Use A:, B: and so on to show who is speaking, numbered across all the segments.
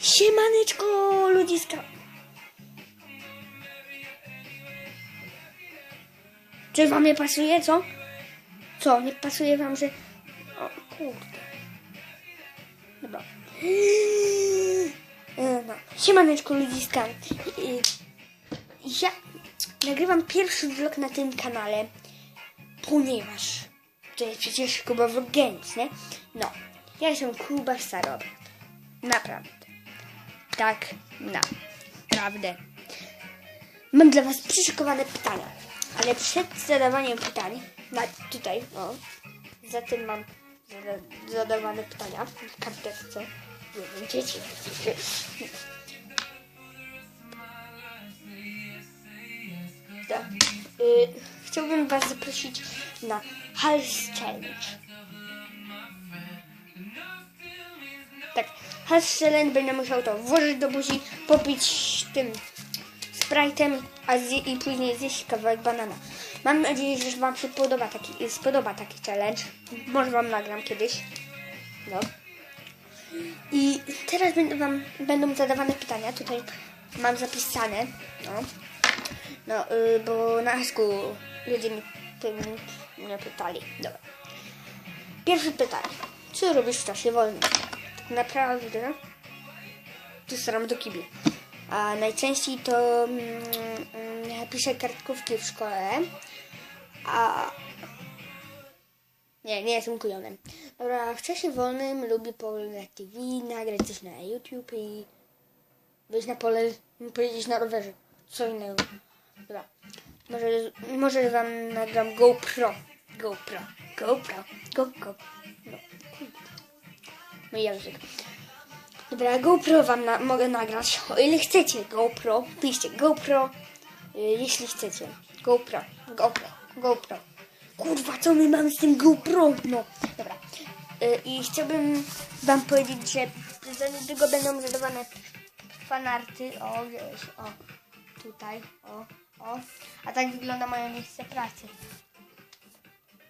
A: Siemaneczko, ludziska. Czy wam nie pasuje, co? Co, nie pasuje wam, że... O, kurde. Dobra. E, No, siemaneczko, ludziska. E, Ja nagrywam pierwszy vlog na tym kanale, ponieważ to jest przecież Kuba Vlog Games, nie? No, ja jestem Kuba Staroby. Naprawdę. Tak, naprawdę. Mam dla Was przyszykowane pytania, ale przed zadawaniem pytań, na, tutaj, o, za tym mam zada, zadawane pytania w karteczce. Nie wiem, dzieci. Tak. Y, chciałbym Was zaprosić na Hals Challenge. Tak, Challenge będę musiał to włożyć do buzi, popić tym Sprite'em a i później zjeść kawałek banana. Mam nadzieję, że Wam się podoba taki, spodoba taki challenge. Może Wam nagram kiedyś. No. I teraz będą Wam będą zadawane pytania. Tutaj mam zapisane. No. No, y, bo na Asku ludzie mi mnie pytali. Dobra. Pierwsze pytanie. Co robisz w czasie wolnym? Naprawdę tu staram do kibli. A najczęściej to mm, mm, piszę kartkówki w szkole. A nie, nie jestem kujonem. Dobra, w czasie wolnym lubię pooglądać TV, nagrać coś na YouTube i wyjść na pole, pojeździć na rowerze. Co innego. Dobra. Może, może wam nagram GoPro. GoPro. GoPro. Go, go. No. Mój język. Dobra, GoPro wam na, mogę nagrać. O ile chcecie GoPro, piszcie GoPro, y, jeśli chcecie. GoPro, GoPro, GoPro. Kurwa, co my mamy z tym GoPro? No, dobra. Y, I chciałbym wam powiedzieć, że za niedługo będą zadawane fanarty. O, wiesz, o, tutaj, o, o. A tak wygląda moje miejsce pracy.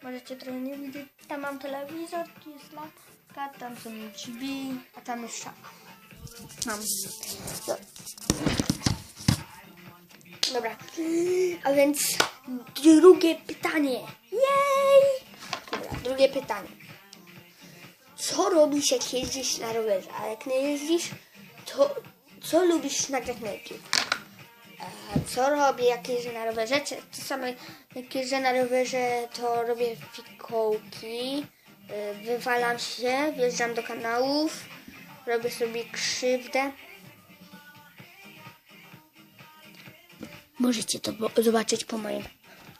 A: Możecie trochę nie widzieć. Tam mam telewizor, tu jest lampka, tam są drzwi, a tam jest szafa. Mam. No. Dobra. A więc drugie pytanie. Jej! Dobra, drugie pytanie. Co robisz, jak jeździsz na rowerze? A jak nie jeździsz, to co lubisz nagrać na YouTube? Co robię, jak jeżdżę na rowerze? Czasami jak jeżdżę na rowerze, to robię fikołki, wywalam się, wjeżdżam do kanałów, robię sobie krzywdę. Możecie to zobaczyć po moim...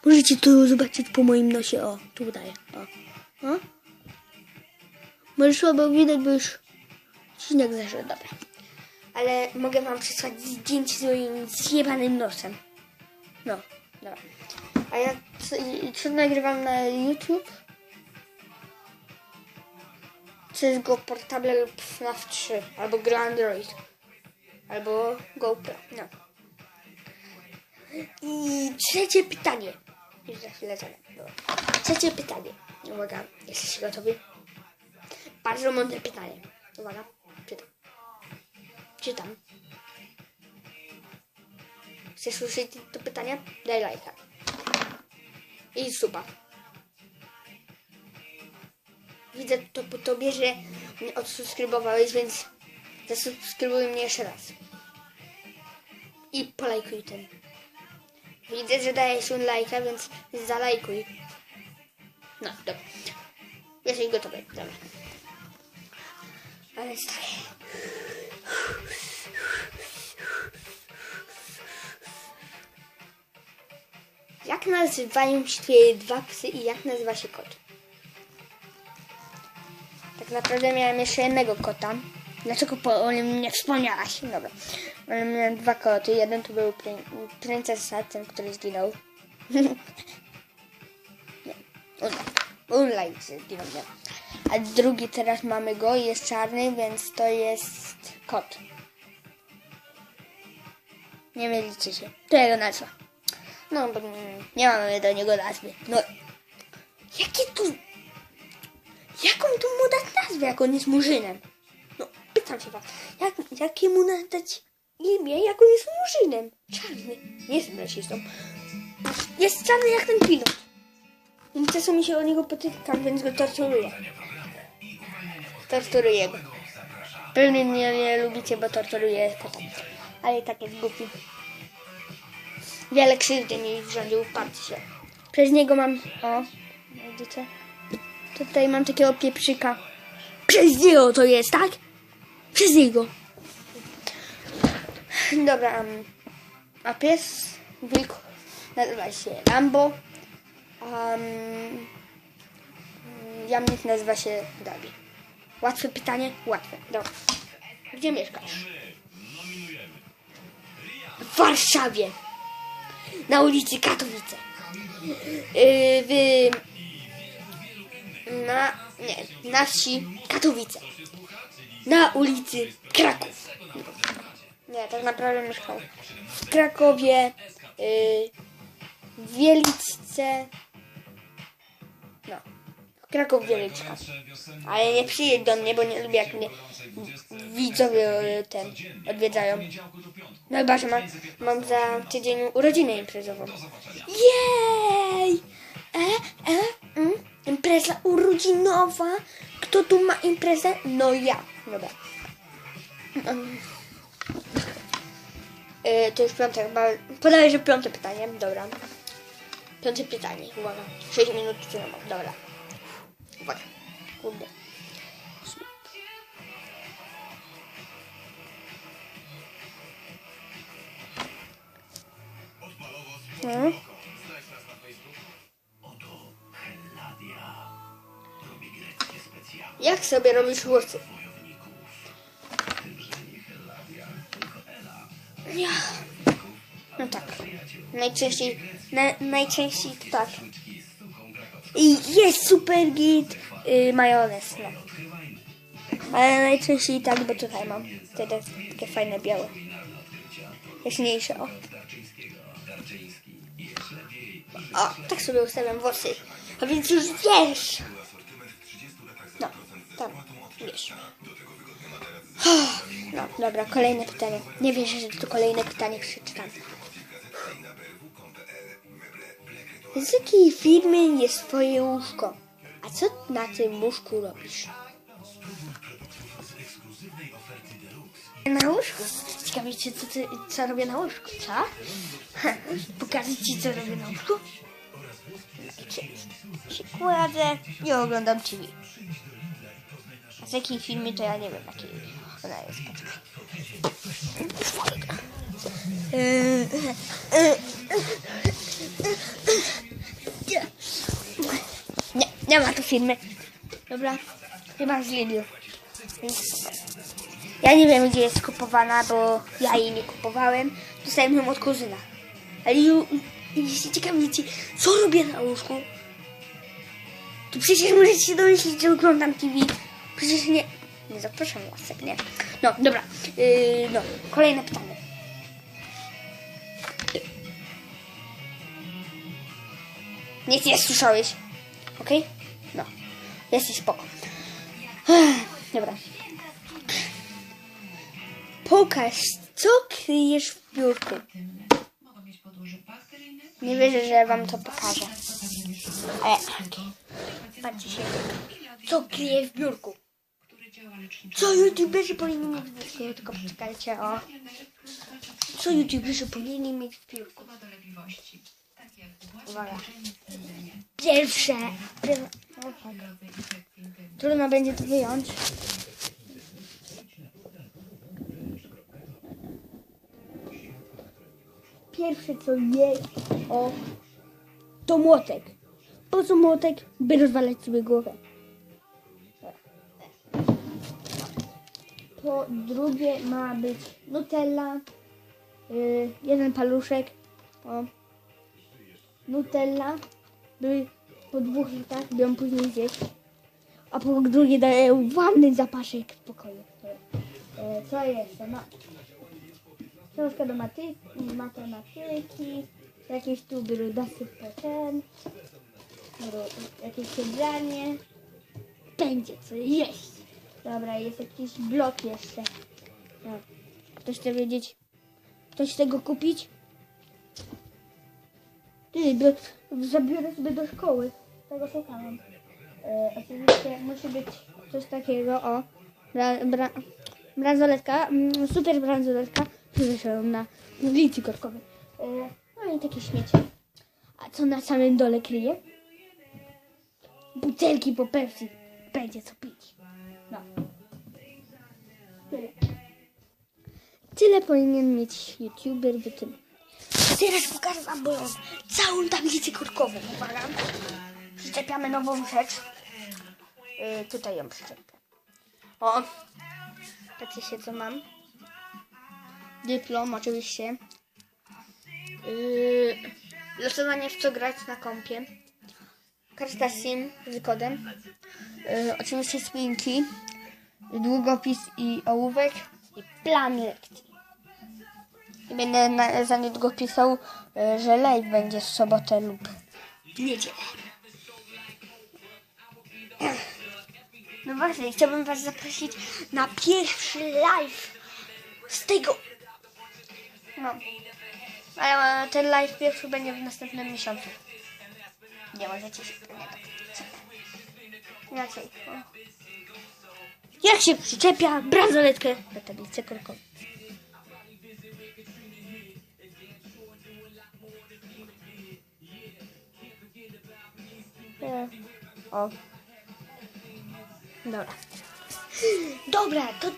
A: Możecie to zobaczyć po moim nosie. O, tu daję. O. o? Może słabo widać, bo już śnieg zeszedł. Dobra. Ale mogę wam przysłać zdjęcie z moim zjebanym nosem. No, dobra. A ja co, co nagrywam na YouTube? CSGO Portable lub FNAF 3, albo gry Android, albo GoPro, no. I trzecie pytanie. Już za chwilę zadam. Trzecie pytanie. Uwaga, jesteście gotowi? Bardzo mądre pytanie. Uwaga, czytam. Czytam. Chcesz słyszeć to pytanie? Daj lajka. I suba. Widzę to po tobie, że mnie odsubskrybowałeś, więc zasubskrybuj mnie jeszcze raz. I polajkuj ten. Widzę, że dajesz un lajka, więc zalajkuj. No, dobra. Jesteś gotowy. Dobra. Ale stary. Jak nazywają się twoje dwa psy i jak nazywa się kot? Naprawdę miałem jeszcze jednego kota. Dlaczego po o nim nie wspomniałaś? Dobra. Ale miałem dwa koty. Jeden to był pryn princesa, ten, który zginął. Unlight zginął, nie. A drugi teraz mamy go i jest czarny, więc to jest kot. Nie mylicie się. To jego nazwa. No, bo nie mamy do niego nazwy. No. Jakie tu... Jaką tu mu dać nazwę, jak on jest murzynem? No, pytam tam się wa- Jak, jakiemu nadać imię, jak on jest murzynem? Czarny. Nie jestem rasistą. Jest czarny jak ten pilot. I czasami się o niego potykam, więc go torturuję. Torturuję go. Pewnie mnie nie lubicie, bo torturuję potem. Ale tak jest głupi. Wiele krzywdy mi wrządził, się. Przez niego mam... O, widzicie? Tutaj mam takiego pieprzyka. Przez niego to jest, tak? Przez niego. Dobra, a pies, wilk, nazywa się Rambo. Um, jamnik nazywa się Gabi. Łatwe pytanie? Łatwe. Dobra. Gdzie mieszkasz? W Warszawie. Na ulicy Katowice. Yy, w... Na... Nie. Na wsi Katowice. Na ulicy Kraków. Nie, tak naprawdę mieszkał w Krakowie, yy, w Wieliczce. No. Kraków Wieliczka. Ale nie przyjedź do mnie, bo nie lubię jak mnie widzowie y, ten odwiedzają. No chyba, że mam, mam za tydzień urodzinę imprezową. Jej! Urodzinowa. Kto tu ma imprezę? No ja. Dobra. Mm. Y, to już piąte chyba. Podaję, że piąte pytanie. Dobra. Piąte pytanie. Uwaga. 6 minut tyle mam. Dobra. Uwaga. Kurde. Hmm? Jak sobie robisz włosy? Ja. No tak. Najczęściej, na, najczęściej to tak. I jest super git y, majonez, no. Ale najczęściej tak, bo tutaj mam wtedy takie fajne białe. Jaśniejsze, o. O, tak sobie ustawiam włosy. A więc już wiesz. Tam, wiesz. No, dobra, kolejne pytanie. Nie wierzę, że to kolejne pytanie przeczytam. Z jakiej firmy jest twoje łóżko? A co na tym łóżku robisz? Na łóżku? Ciekawe cię, co, ty, co robię na łóżku, co? Pokażę ci, co robię na łóżku? Się- się kładę i oglądam TV. Z jakiej filmy to ja nie wiem, jakiej ona jest. Nie, nie ma tu filmy. Dobra, chyba z Lidl. Ja nie wiem, gdzie jest kupowana, bo ja jej nie kupowałem. Dostałem ją od kuzyna. Ale jeśli ciekawicie, co robię na łóżku, to przecież możecie się domyślić, że oglądam TV. Przecież nie... Nie zapraszam łasek, nie? No, dobra. Yy, no, kolejne pytanie. Nic nie słyszałeś. Okej? No. Jesteś spoko. Dobra. Pokaż, co kryjesz w biurku. Nie wierzę, że wam to pokażę. Ale, patrzcie się. Co kryje w biurku? Co youtuberzy powinni mieć w biurku? Tylko poczekajcie, o. Co youtuberzy powinni mieć w biurku? Uwaga. Pierwsze. Tak. Trudno będzie to wyjąć. Pierwsze co jest, o, to młotek. Po co młotek? By rozwalać sobie głowę. To drugie ma być Nutella, yy, jeden paluszek, o, Nutella, by po dwóch latach by ją później zjeść. A po drugie daję ładny zapaszek w pokoju. E, co jeszcze? No. Książka do maty matematyki, jakieś tu brudasy ten, jakieś jedzenie. Będzie co jeść. Dobra, jest jakiś blok jeszcze. No. Ktoś chce wiedzieć? Ktoś chce go kupić? Ty, zabiorę sobie do szkoły. Tego szukałem. E, oczywiście musi być coś takiego, o. Bra, bra, bransoletka, mm, super bransoletka. Na ulicy Korkowej. E, no i takie śmiecie. A co na samym dole kryje? Butelki po Pepsi. Będzie co pić. Tyle. Powinien mieć youtuber w tym. Teraz pokażę wam moją całą tablicę korkową. Uwaga. Przyczepiamy nową rzecz. Yy, tutaj ją przyczepię. O. Patrzcie się co mam. Dyplom oczywiście. Yy, losowanie w co grać na kompie. Karta SIM z kodem. Yy, oczywiście spinki. Długopis i ołówek. I plan lekcji. I będę na, za niedługo pisał, y, że live będzie w sobotę lub w niedzielę. No właśnie, chciałbym Was zaprosić na pierwszy live z tego. No. Ale ten live pierwszy będzie w następnym miesiącu. Nie możecie się pewnie dowiedzieć. Inaczej. o. Jak się przyczepia bransoletkę do tablicy korkowej? Nie. O. Dobra. Dobra, to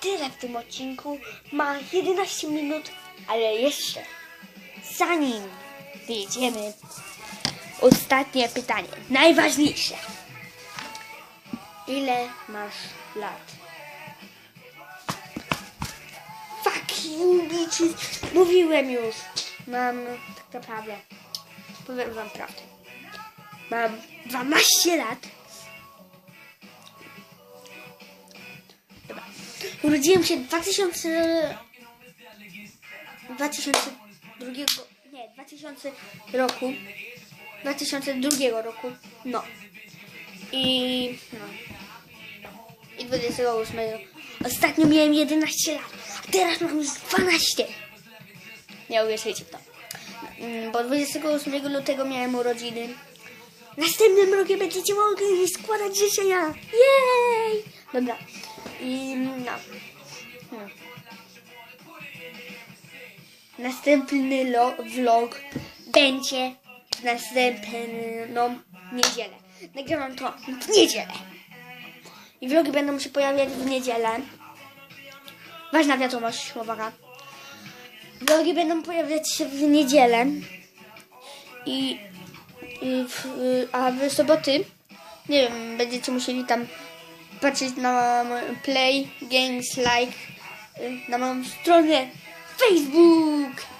A: tyle w tym odcinku. Ma 11 minut, ale jeszcze zanim wyjdziemy, ostatnie pytanie. Najważniejsze. Ile masz lat? Fuck you, bitches. Mówiłem już. Mam tak naprawdę. Powiem wam prawdę. Mam 12 lat. Urodziłem się 2000... 2002... Nie, 2000 roku. 2002 roku. No. I... No. I 28. Ostatnio miałem 11 lat. A teraz mam już 12. Nie uwierzycie w to. Mm, Bo 28 lutego miałem urodziny. Następnym rokiem będziecie mogli składać życzenia. Jej! Dobra. I no. no. Następny lo- vlog będzie w następną niedzielę. Nagrywam to w niedzielę. I vlogi będą się pojawiać w niedzielę. Ważna wiadomość, uwaga. Vlogi będą pojawiać się w niedzielę. I, i w, a w soboty, nie wiem, będziecie musieli tam patrzeć na Play Games Like na moją stronę Facebook.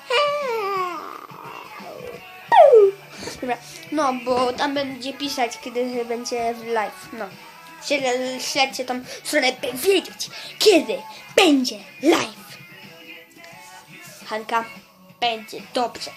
A: No bo tam będzie pisać, kiedy będzie w live. No, Śled- śledźcie tą stronę, by wiedzieć, kiedy będzie live. Hanka, będzie dobrze.